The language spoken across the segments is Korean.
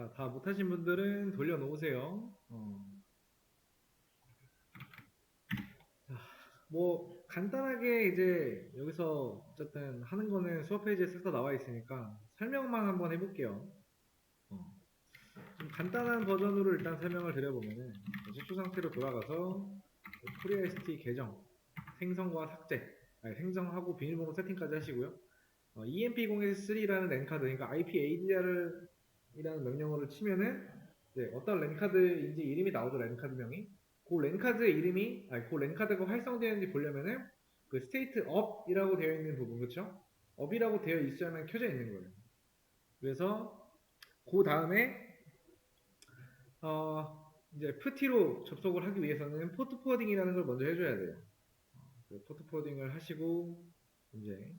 자, 다 못하신 분들은 돌려놓으세요. 어. 자, 뭐 간단하게 이제 여기서 어쨌든 하는 거는 수업 페이지에 쓱다 나와 있으니까 설명만 한번 해볼게요. 어. 좀 간단한 버전으로 일단 설명을 드려보면은 최초 상태로 돌아가서 FreeST 계정 생성과 삭제, 아니, 생성하고 비밀번호 세팅까지 하시고요. 어, EMP0S3라는 랜카드, 그러니까 IPADR 이라는 명령어를 치면은 이제 어떤 랜카드인지 이름이 나오죠 랜카드명이 그 랜카드의 이름이 아니 그 랜카드가 활성되는지 보려면은 그 스테이트 업이라고 되어 있는 부분 그렇죠? 업이라고 되어 있어야만 켜져 있는 거예요. 그래서 그 다음에 어 이제 푸티로 접속을 하기 위해서는 포트 포워딩이라는 걸 먼저 해줘야 돼요. 그 포트 포워딩을 하시고 이제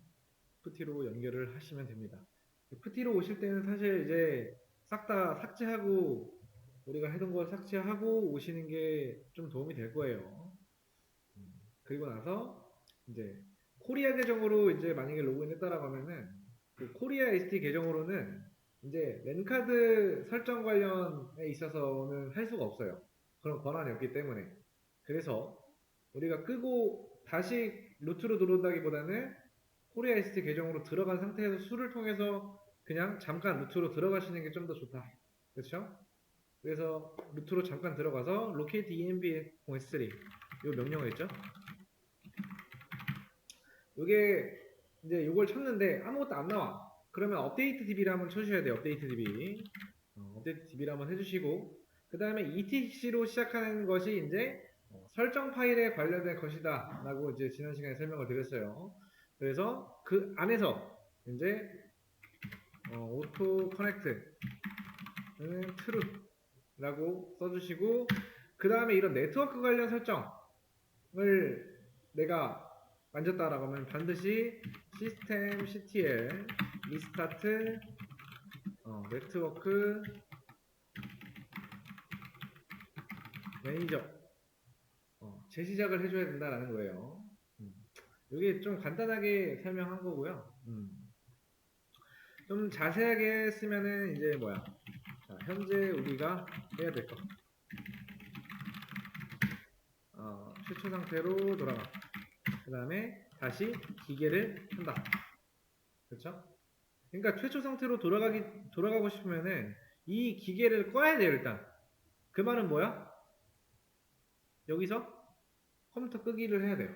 푸티로 연결을 하시면 됩니다. 푸티로 오실 때는 사실 이제 싹 다 삭제하고 우리가 해둔 걸 삭제하고 오시는 게 좀 도움이 될 거예요. 음, 그리고 나서 이제 코리아 계정으로 이제 만약에 로그인했다라고 하면은 그 코리아 ST 계정으로는 이제 랜카드 설정 관련에 있어서는 할 수가 없어요. 그런 권한이 없기 때문에. 그래서 우리가 끄고 다시 루트로 들어온다기보다는 코리아 ST 계정으로 들어간 상태에서 수를 통해서 그냥 잠깐 루트로 들어가시는 게 좀 더 좋다. 그렇죠? 그래서 루트로 잠깐 들어가서 locate env0s3 이 명령어 있죠? 요게 이제 요걸 쳤는데 아무것도 안 나와. 그러면 업데이트 db를 한번 쳐주셔야 돼요. 업데이트 db. 어, 업데이트 db를 한번 해주시고 그 다음에 etc로 시작하는 것이 이제 어, 설정 파일에 관련된 것이다 라고 이제 지난 시간에 설명을 드렸어요. 그래서 그 안에서 이제 어, 오토 커넥트는 true라고 써주시고 그 다음에 이런 네트워크 관련 설정을 내가 만졌다라고 하면 반드시 시스템 ctl 리스타트 어, 네트워크 매니저 어, 재시작을 해줘야 된다라는 거예요. 음. 이게 좀 간단하게 설명한 거고요. 음. 좀 자세하게 쓰면은 이제 뭐야? 자, 현재 우리가 해야 될 거. 어, 최초 상태로 돌아가. 그 다음에 다시 기계를 한다. 그렇죠? 그러니까 최초 상태로 돌아가기 돌아가고 싶으면은 이 기계를 꺼야 돼요 일단. 그 말은 뭐야? 여기서 컴퓨터 끄기를 해야 돼요.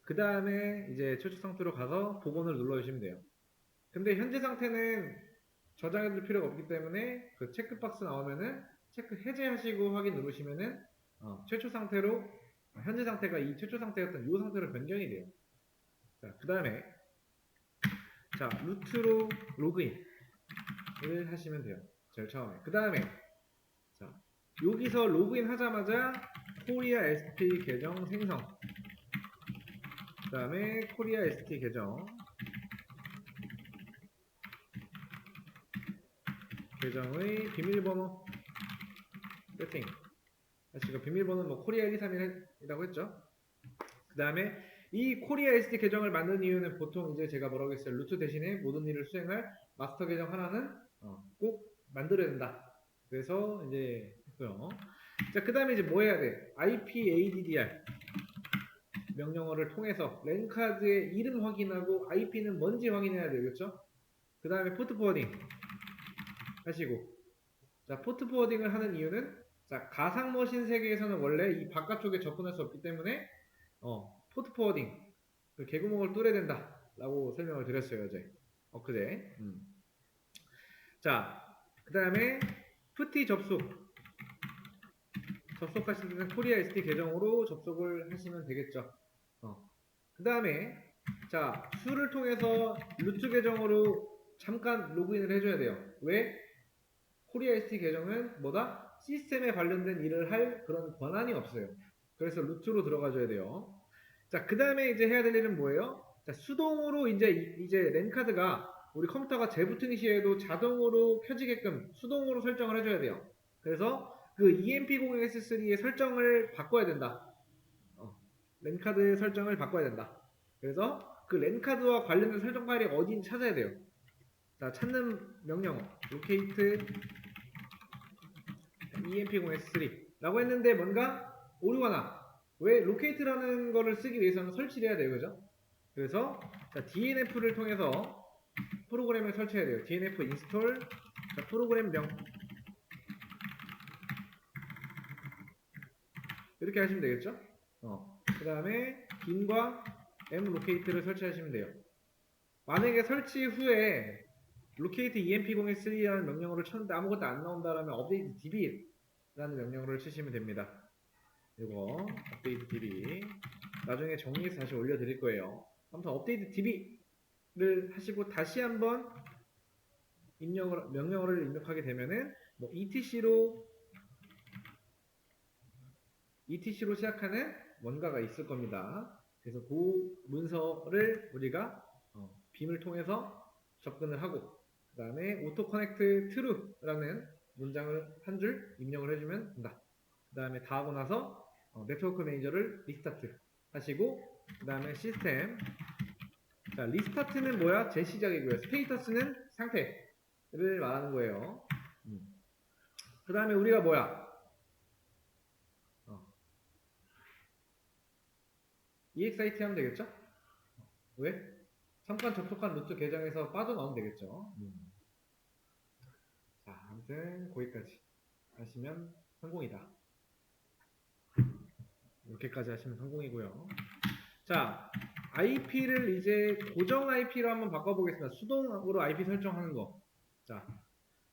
그 다음에 이제 최초 상태로 가서 복원을 눌러주시면 돼요. 근데 현재 상태는 저장해 둘 필요가 없기 때문에 그 체크박스 나오면은 체크 해제하시고 확인 누르시면은 어, 최초 상태로 어, 현재 상태가 이 최초 상태였던 이 상태로 변경이 돼요. 자, 그 다음에 자 루트로 로그인을 하시면 돼요. 제일 처음에. 그 다음에 자 여기서 로그인 하자마자 코리아 ST 계정 생성. 그 다음에 코리아 ST 계정 계정의 비밀번호 세팅. 지금 비밀번호는 뭐 코리아 1, 2, 3이라고 했죠. 그 다음에 이 코리아 SD 계정을 만든 이유는 보통 이제 제가 뭐라고 했어요. 루트 대신에 모든 일을 수행할 마스터 계정 하나는 어, 꼭 만들어야 된다. 그래서 이제 했고요. 자, 그 다음에 이제 뭐 해야 돼? IPADDR 명령어를 통해서 랜카드의 이름 확인하고 IP는 뭔지 확인해야 되겠죠? 그 다음에 포트 포워딩 하시고 자 포트 포워딩을 하는 이유는 자 가상 머신 세계에서는 원래 이 바깥쪽에 접근할 수 없기 때문에 어 포트 포워딩 그 개구멍을 뚫어야 된다 라고 설명을 드렸어요 어제 엊그제 음. 자그 다음에 푸티 접속 접속하실 때는 코리아 ST 계정으로 접속을 하시면 되겠죠 어. 그 다음에 자 수를 통해서 루트 계정으로 잠깐 로그인을 해줘야 돼요 왜? 코리아 ST 계정은 뭐다? 시스템에 관련된 일을 할 그런 권한이 없어요. 그래서 루트로 들어가줘야 돼요. 자, 그 다음에 이제 해야 될 일은 뭐예요? 자, 수동으로 이제, 이제 랜카드가 우리 컴퓨터가 재부팅 시에도 자동으로 켜지게끔 수동으로 설정을 해줘야 돼요. 그래서 그 EMP0S3의 설정을 바꿔야 된다. 어, 랜카드 설정을 바꿔야 된다. 그래서 그 랜카드와 관련된 설정 파일이 어디인지 찾아야 돼요. 자, 찾는 명령어. locate emp0s3라고 했는데 뭔가 오류가 나. 왜 로케이트라는 거를 쓰기 위해서는 설치를 해야 돼요, 그죠? 그래서 자, DNF를 통해서 프로그램을 설치해야 돼요. DNF 인스톨 자, 프로그램명 이렇게 하시면 되겠죠? 어. 그 다음에 bin과 mlocate를 설치하시면 돼요. 만약에 설치 후에 locate emp0s3라는 명령어를 쳤는데 아무것도 안 나온다라면 update db 라는 명령어를 치시면 됩니다. 이거 update db 나중에 정리해서 다시 올려드릴 거예요. 아무튼 update db를 하시고 다시 한번 입력을 명령어를 입력하게 되면은 뭐 etc로 etc로 시작하는 뭔가가 있을 겁니다. 그래서 그 문서를 우리가 어, 빔을 통해서 접근을 하고 그 다음에 auto connect true라는 문장을 한 줄 입력을 해주면 된다. 그 다음에 다 하고 나서 어, 네트워크 매니저를 리스타트 하시고 그 다음에 시스템 자 리스타트는 뭐야? 재시작이고요. 스테이터스는 상태를 말하는 거예요. 그 다음에 우리가 뭐야? 어. EXIT 하면 되겠죠? 왜? 잠깐 접속한 루트 계정에서 빠져나오면 되겠죠. 음. 자, 아무튼 거기까지 하시면 성공이다. 이렇게까지 하시면 성공이고요. 자, IP를 이제 고정 IP로 한번 바꿔보겠습니다. 수동으로 IP 설정하는 거. 자,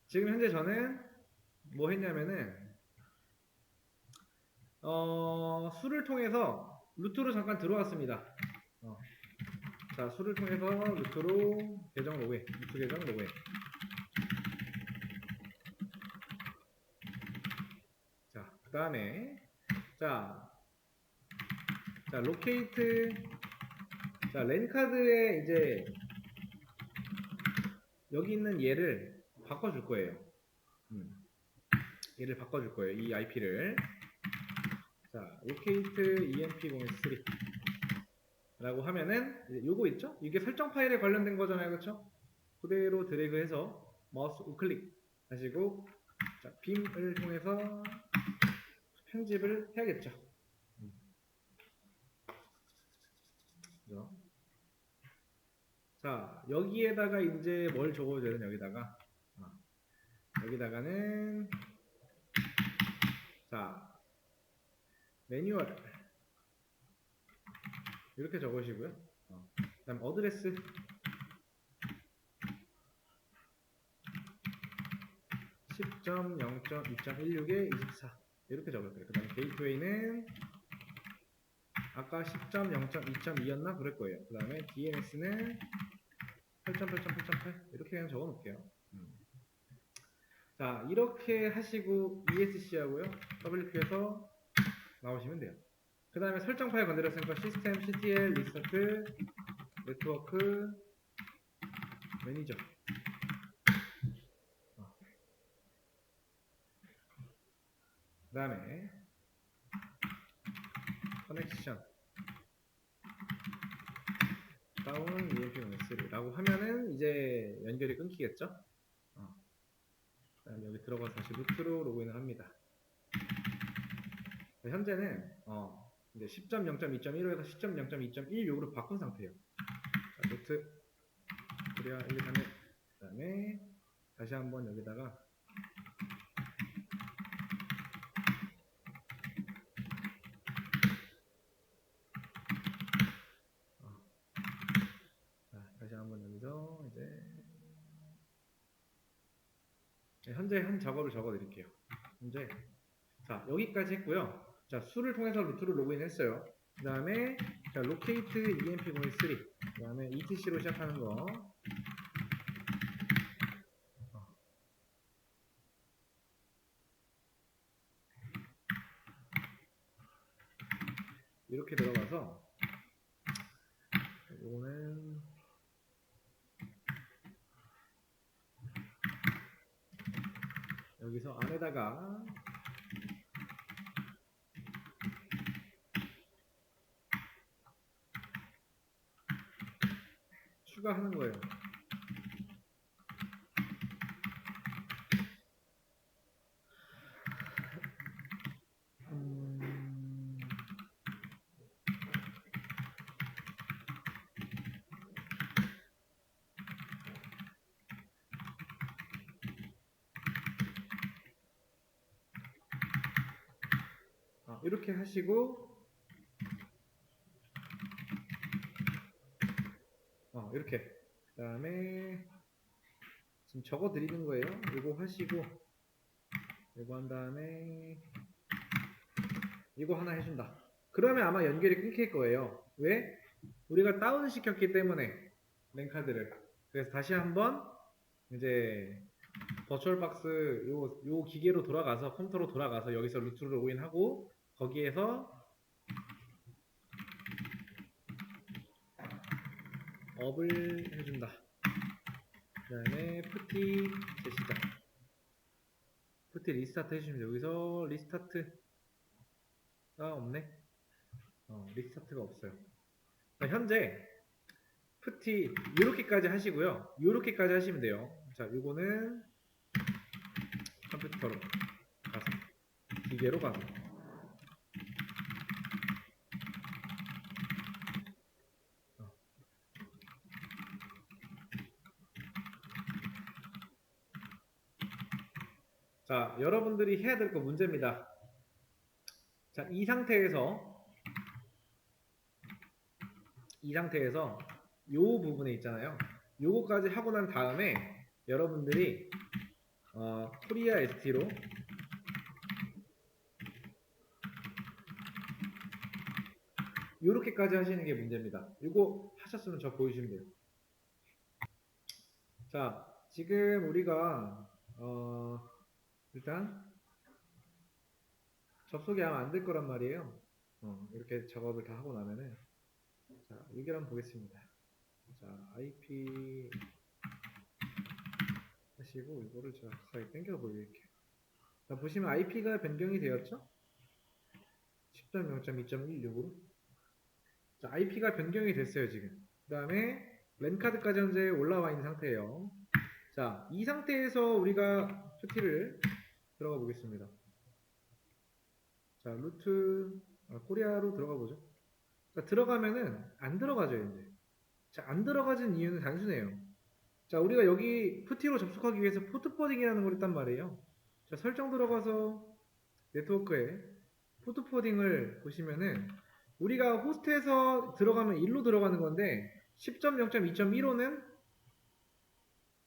지금 현재 저는 뭐 했냐면은 어, 수를 통해서 루트로 잠깐 들어왔습니다. 어. 자, 수를 통해서 루트로 계정 로그인, 루트 계정 로그인. 자, 그 다음에 자, 자, 로케이트 자, 랜카드에 이제 여기 있는 얘를 바꿔줄 거예요. 음. 얘를 바꿔줄 거예요. 이 IP를. 자, 로케이트 emp013 라고 하면은 요거 있죠? 이게 설정 파일에 관련된 거잖아요. 그렇죠? 그대로 드래그해서 마우스 우클릭 하시고 자, 빔을 통해서 편집을 해야겠죠. 음. 그죠? 자, 여기에다가 이제 뭘 적어야 되는 여기다가 아, 여기다가는 자 매뉴얼 이렇게 적으시고요. 어, 그다음 어드레스 10.0.2.16에 24 이렇게 적을 거예요. 그 다음 게이트웨이는 아까 10.0.2.2였나 그럴 거예요. 그 다음에 DNS는 8.8.8.8 이렇게 그냥 적어 놓을게요. 음. 자 이렇게 하시고 ESC 하고요. WQ에서 나오시면 돼요. 그 다음에 설정 파일 건드렸으니까 시스템 CTL 리스타트 네트워크 매니저 그 다음에 커넥션 다운 EMP03라고 하면은 이제 연결이 끊기겠죠? 어. 그다음에 여기 들어가서 다시 루트로 로그인을 합니다. 현재는 어, 이제 10.0.2.15에서 10.0.2.16으로 바꾼 상태예요. 자, 루트 그래야 1, 2, 3일 그 다음에 다시 한번 여기다가 어. 자, 다시 한번 여기서 이제 네, 작업을 적어 드릴게요. 현재 자 여기까지 했고요. 자 수를 통해서 루트를 로그인 했어요. 그 다음에 자 로케이트 emp03 그 다음에 etc로 시작하는 거 어. 이렇게 들어가서 요거는 여기서 안에다가 추가하는 거예요. 이렇게 하시고 어 이렇게. 그 다음에 지금 적어 드리는 거예요. 이거 하시고 이거 한 다음에 이거 하나 해준다. 그러면 아마 연결이 끊길 거예요. 왜? 우리가 다운 시켰기 때문에 랜카드를. 그래서 다시 한번 이제 버추얼박스 요, 요 기계로 돌아가서 컴퓨터로 돌아가서 여기서 루트로 로그인하고 거기에서 업을 해준다. 그 다음에 푸티 제시작 푸티 리스타트 해주시면 여기서 리스타트가 없네. 어, 리스타트가 없어요. 자, 현재 푸티 요렇게까지 하시고요. 요렇게까지 하시면 돼요. 자 요거는 컴퓨터로 가서 기계로 가서 자 여러분들이 해야 될 거 문제입니다 자 이 상태에서 이 상태에서 요 부분에 있잖아요 요거까지 하고 난 다음에 여러분들이 어, 코리아 ST로 요렇게까지 하시는 게 문제입니다. 이거 하셨으면 저 보여주시면 돼요. 자, 지금 우리가 어, 일단 접속이 아마 안 될 거란 말이에요. 어, 이렇게 작업을 다 하고 나면은 자, 여기를 한번 보겠습니다. 자, IP 하시고 이거를 제가 가까이 당겨 보여드릴게요. 자, 보시면 IP가 변경이 되었죠? 10.0.2.16으로 자, IP가 변경이 됐어요, 지금. 그 다음에 랜카드까지 현재 올라와 있는 상태예요. 자, 이 상태에서 우리가 큐티를 들어가 보겠습니다. 자, 루트 아, 코리아로 들어가 보죠. 자, 들어가면은 안 들어가죠, 이제. 자, 안 들어가진 이유는 단순해요. 자, 우리가 여기 푸티로 접속하기 위해서 포트 포딩이라는 걸 했단 말이에요. 자, 설정 들어가서 네트워크에 포트 포딩을 보시면은 우리가 호스트에서 들어가면 1로 들어가는 건데 10.0.2.15는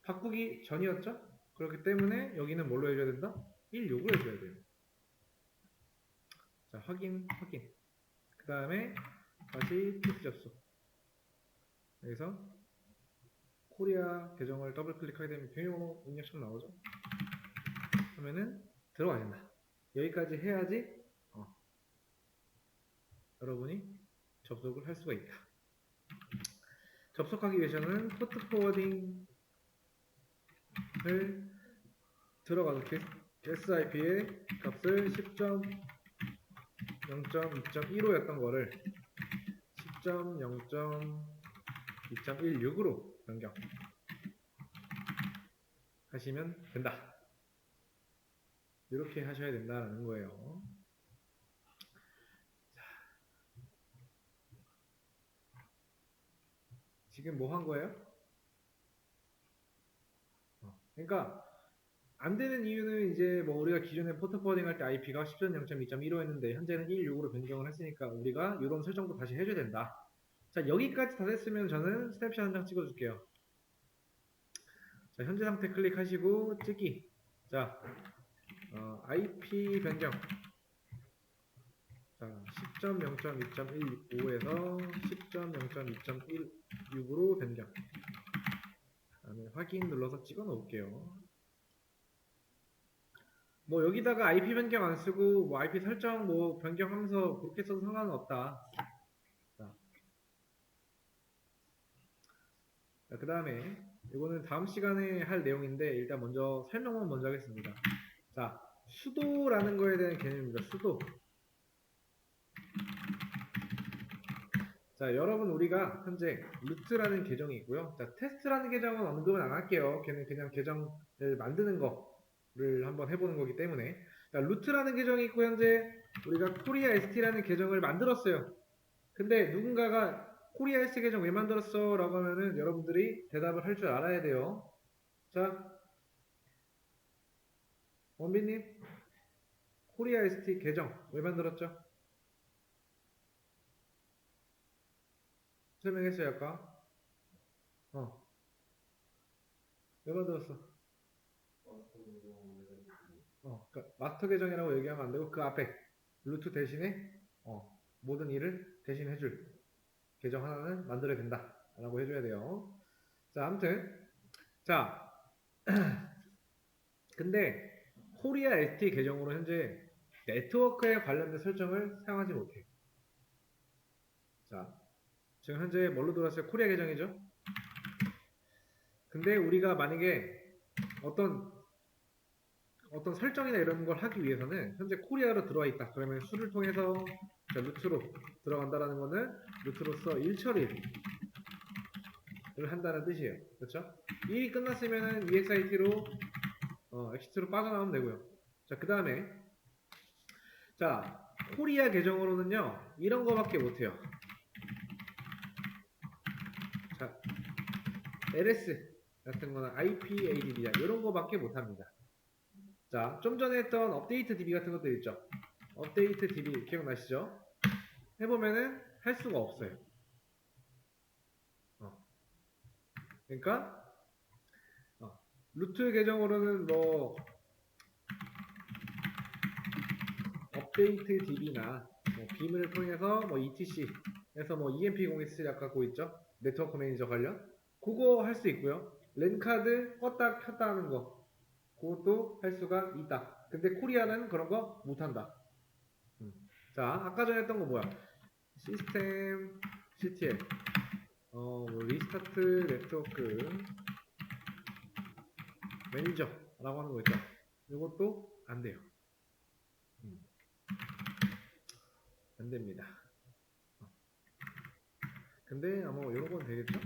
바꾸기 전이었죠? 그렇기 때문에 여기는 뭘로 해줘야 된다? 1.6을 해줘야 돼요. 자, 확인, 확인. 그 다음에 다시 푸트 접속. 여기서 코리아 계정을 더블 클릭하게 되면 비밀번호 입력처럼 나오죠? 그러면은 들어가야 된다. 여기까지 해야지 어, 여러분이 접속을 할 수가 있다. 접속하기 위해서는 포트 포워딩을 들어가서 SIP의 값을 10.0.2.15였던 거를 10.0.2.16으로 변경 하시면 된다. 이렇게 하셔야 된다는 거예요. 지금 뭐 한 거예요? 어, 그러니까 안 되는 이유는 이제 뭐 우리가 기존에 포트 포워딩 할 때 IP가 10.0.2.15였는데 현재는 1.6으로 변경을 했으니까 우리가 이런 설정도 다시 해줘야 된다. 자 여기까지 다 됐으면 저는 스냅샷 한 장 찍어줄게요. 자 현재 상태 클릭하시고 찍기. 자 어, IP 변경. 자 10.0.2.15에서 10.0.2.16으로 변경. 그다음에 확인 눌러서 찍어 놓을게요. 뭐 여기다가 IP 변경 안 쓰고 뭐 IP 설정 뭐 변경하면서 그렇게 써도 상관은 없다. 자, 그 다음에 이거는 다음 시간에 할 내용인데 일단 먼저 설명만 먼저 하겠습니다. 자, 수도라는 거에 대한 개념입니다. 수도. 자, 여러분 우리가 현재 루트라는 계정이 있고요. 자, 테스트라는 계정은 언급은 안 할게요. 걔는 그냥 계정을 만드는 거 를 한번 해보는 거기 때문에 자, 루트라는 계정이 있고 현재 우리가 코리아 ST라는 계정을 만들었어요. 근데 누군가가 코리아 ST 계정 왜 만들었어? 라고 하면은 여러분들이 대답을 할 줄 알아야 돼요. 자, 원빈님, 코리아 ST 계정 왜 만들었죠? 설명했어요 아까. 어. 왜 만들었어? 어, 그러니까 마스터 계정이라고 얘기하면 안 되고 그 앞에 루트 대신에 어, 모든 일을 대신 해줄 계정 하나는 만들어야 된다 라고 해줘야 돼요. 자 아무튼 자 근데 코리아 ST 계정으로 현재 네트워크에 관련된 설정을 사용하지 못해요 자 지금 현재 뭘로 들어왔어요? 코리아 계정이죠? 근데 우리가 만약에 어떤 어떤 설정이나 이런 걸 하기 위해서는 현재 코리아로 들어와 있다. 그러면 수를 통해서 자, 루트로 들어간다라는 거는 루트로서 일 처리를 한다는 뜻이에요. 그렇죠? 일이 끝났으면은 EXIT로 어, 엑시트로 빠져나오면 되고요. 자, 그 다음에 자 코리아 계정으로는요 이런 거밖에 못 해요. 자, LS 같은 거는 IPADB야 이런 거밖에 못 합니다. 자, 좀 전에 했던 업데이트 DB 같은 것들 있죠. 업데이트 DB 기억나시죠? 해보면은 할 수가 없어요. 어. 그러니까 어, 루트 계정으로는 뭐 업데이트 DB나 뭐 빔을 통해서 뭐 ETC에서 뭐 EMP017 아까 그거 있죠? 네트워크 매니저 관련 그거 할 수 있고요. 랜카드 껐다 켰다 하는 거 그것도 할 수가 있다. 근데 코리아는 그런 거 못한다. 음. 자, 아까 전에 했던 거 뭐야? 시스템 CTL 어, 뭐 리스타트 네트워크 매니저라고 하는 거 있죠. 이것도 안 돼요. 음. 안 됩니다. 어. 근데 아마 이런 건 되겠죠?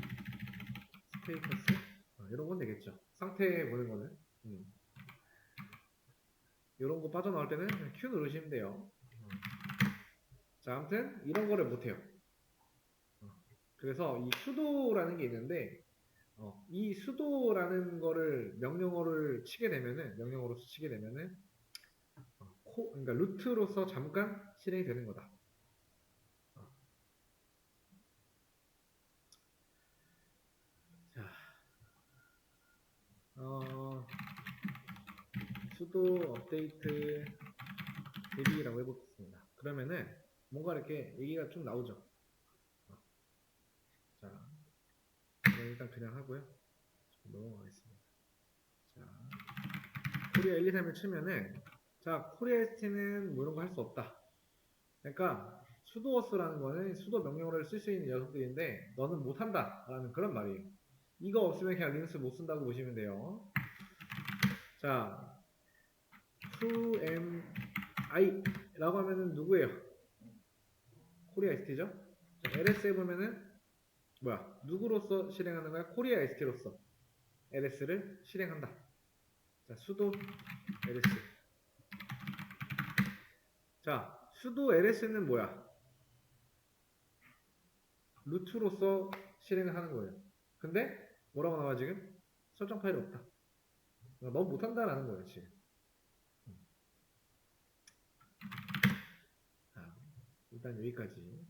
스테이터스 어, 이런 건 되겠죠. 상태 보는 거는. 음. 이런 거 빠져나올 때는 Q 누르시면 돼요. 어. 자, 아무튼 이런 거를 못해요. 어. 그래서 이 수도라는 게 있는데 어, 이 수도라는 거를 명령어를 치게 되면은 명령어로 치게 되면은 어, 코, 그러니까 루트로서 잠깐 실행이 되는 거다. 어. 자, 어, 수도 업데이트 db라고 해보겠습니다. 그러면은 뭔가 이렇게 얘기가 좀 나오죠. 어. 자, 네, 일단 그냥 하고요. 좀 넘어가겠습니다. 자, 코리아 1, 2, 3을 치면은 자, 코리아 ST는 뭐 이런 거 할 수 없다. 그러니까 수도워스라는 거는 수도 명령어를 쓸 수 있는 녀석들인데 너는 못한다 라는 그런 말이에요. 이거 없으면 그냥 리눅스 못 쓴다고 보시면 돼요. 자, 2MI라고 하면은 누구예요? 코리아 ST죠? LS에 보면은 뭐야? 누구로서 실행하는 거야? 코리아 ST로서 LS를 실행한다. 자, 수도 LS. 자, 수도 LS는 뭐야? 루트로서 실행을 하는 거예요. 근데 뭐라고 나와 지금? 설정 파일이 없다. 그러니까 넌 못한다라는 거예요 지금. 자, 일단 여기까지.